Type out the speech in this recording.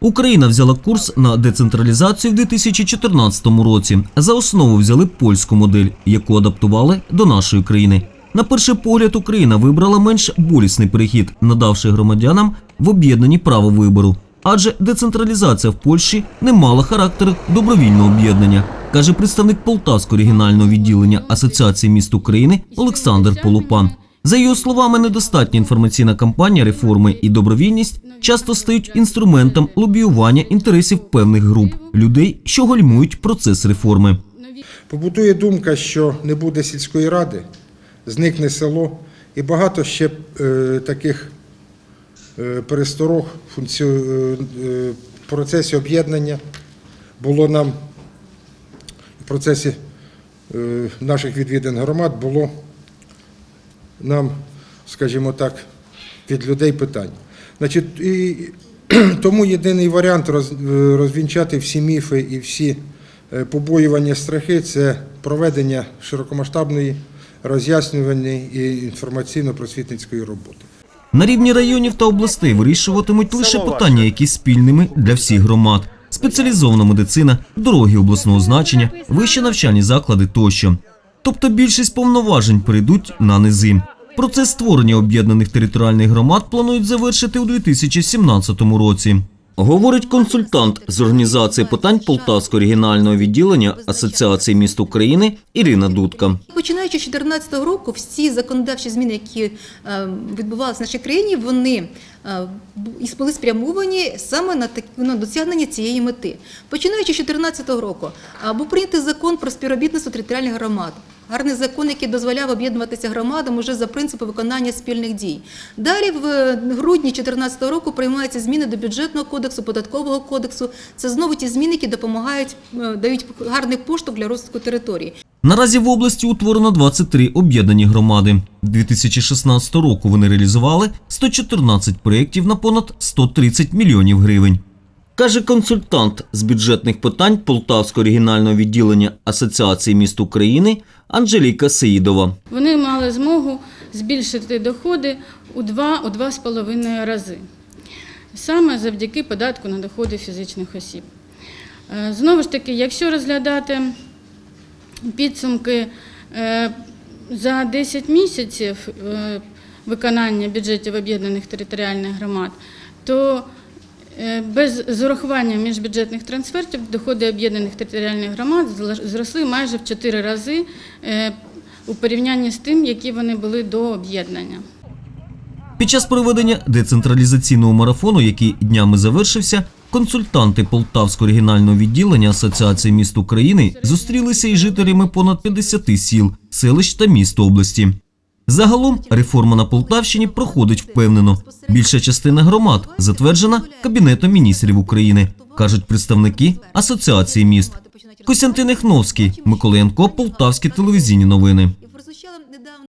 Україна взяла курс на децентралізацію в 2014 році. За основу взяли польську модель, яку адаптували до нашої країни. На перший погляд, Україна вибрала менш болісний перехід, надавши громадянам в об'єднані право вибору. Адже децентралізація в Польщі не мала характеру добровільного об'єднання, каже представник Полтавського регіонального відділення Асоціації міст України Олександр Полупан. За його словами, недостатня інформаційна кампанія реформи і добровільність часто стають інструментом лобіювання інтересів певних груп людей, що гальмують процес реформи. Побутує думка, що не буде сільської ради, зникне село і багато ще е, таких е, пересторог функці... е, е, процесі об'єднання було нам в процесі е, наших відвідин громад було нам, скажімо так, від людей питань. Значить, і тому єдиний варіант роз- е, розвінчати всі міфи і всі е, побоювання страхи це проведення широкомасштабної роз'яснювальної і інформаційно-просвітницької роботи. На рівні районів та областей вирішуватимуть лише питання, які спільними для всіх громад: спеціалізована медицина, дороги обласного значення, вищі навчальні заклади тощо. Тобто більшість повноважень перейдуть на низи. Процес створення об'єднаних територіальних громад планують завершити у 2017 році. Говорить консультант з організації питань Полтавського регіонального відділення Асоціації міст України Ірина Дудка. Починаючи з 2014 року, всі законодавчі зміни, які е, відбувалися в нашій країні, вони е, і були спрямовані саме на так- на досягнення цієї мети. Починаючи з 2014 року, був прийнятий закон про співробітництво територіальних громад. Гарний закон, який дозволяв об'єднуватися громадам уже за принципи виконання спільних дій. Далі, в е, грудні 2014 року, приймаються зміни до бюджетного кодексу, податкового кодексу. Це знову ті зміни, які допомагають, е, дають гарний поштовх для розвитку території. Наразі в області утворено 23 об'єднані громади. 2016 року вони реалізували 114 проєктів на понад 130 мільйонів гривень. Каже консультант з бюджетних питань Полтавського регіонального відділення Асоціації міст України Анжеліка Сеїдова. Вони мали змогу збільшити доходи у 2-2,5 рази. Саме завдяки податку на доходи фізичних осіб. Е, Знову ж таки, якщо розглядати підсумки е, за 10 місяців е, виконання бюджетів об'єднаних територіальних громад, то без з міжбюджетних трансфертів доходи об'єднаних територіальних громад зросли майже в 4 рази е, у порівнянні з тим, які вони були до об'єднання. Під час проведення децентралізаційного марафону, який днями завершився, консультанти Полтавського регіонального відділення Асоціації міст України зустрілися із жителями понад 50 сіл, селищ та міст області. Загалом реформа на Полтавщині проходить впевнено. Більша частина громад затверджена Кабінетом міністрів України, кажуть представники Асоціації міст. Костянтин Ехновський, Миколенко, Полтавські телевізійні новини.